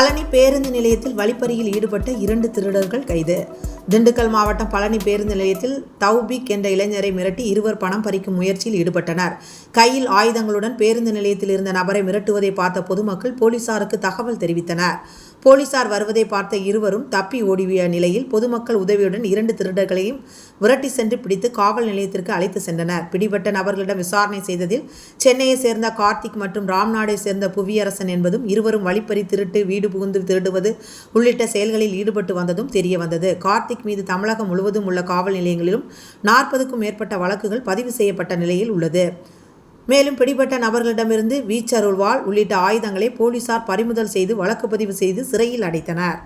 பழனி பேருந்து நிலையத்தில் வழிப்பறியில் ஈடுபட்ட இரண்டு திருடர்கள் கைது. திண்டுக்கல் மாவட்டம் பழனி பேருந்து நிலையத்தில் தௌபிக் என்ற இளைஞரை மிரட்டி இருவர் பணம் பறிக்கும் முயற்சியில் ஈடுபட்டனர். கையில் ஆயுதங்களுடன் பேருந்து நிலையத்தில் இருந்த நபரை மிரட்டுவதை பார்த்த பொதுமக்கள் போலீசாருக்கு தகவல் தெரிவித்தனர். போலீசார் வருவதை பார்த்த இருவரும் தப்பி ஓடிய நிலையில் பொதுமக்கள் உதவியுடன் இரண்டு திருடர்களையும் விரட்டி சென்று பிடித்து காவல் நிலையத்திற்கு அழைத்து சென்றனர். பிடிபட்ட நபர்களிடம் விசாரணை செய்ததில் சென்னையை சேர்ந்த கார்த்திக் மற்றும் ராம்நாடை சேர்ந்த புவியரசன் என்பதும் இருவரும் வழிப்பறி திருட்டு வீடு புகுந்து திருடுவது உள்ளிட்ட செயல்களில் ஈடுபட்டு வந்ததும் தெரிய வந்தது கார்த்திக் மீது தமிழகம் முழுவதும் உள்ள காவல் நிலையங்களிலும் நாற்பதுக்கும் மேற்பட்ட வழக்குகள் பதிவு செய்யப்பட்ட நிலையில் உள்ளது. மேலும் பிடிபட்ட நபர்களிடமிருந்து வீச்சருள்வாள் உள்ளிட்ட ஆயுதங்களை போலீசார் பறிமுதல் செய்து வழக்கு பதிவு செய்து சிறையில் அடைத்தனர்.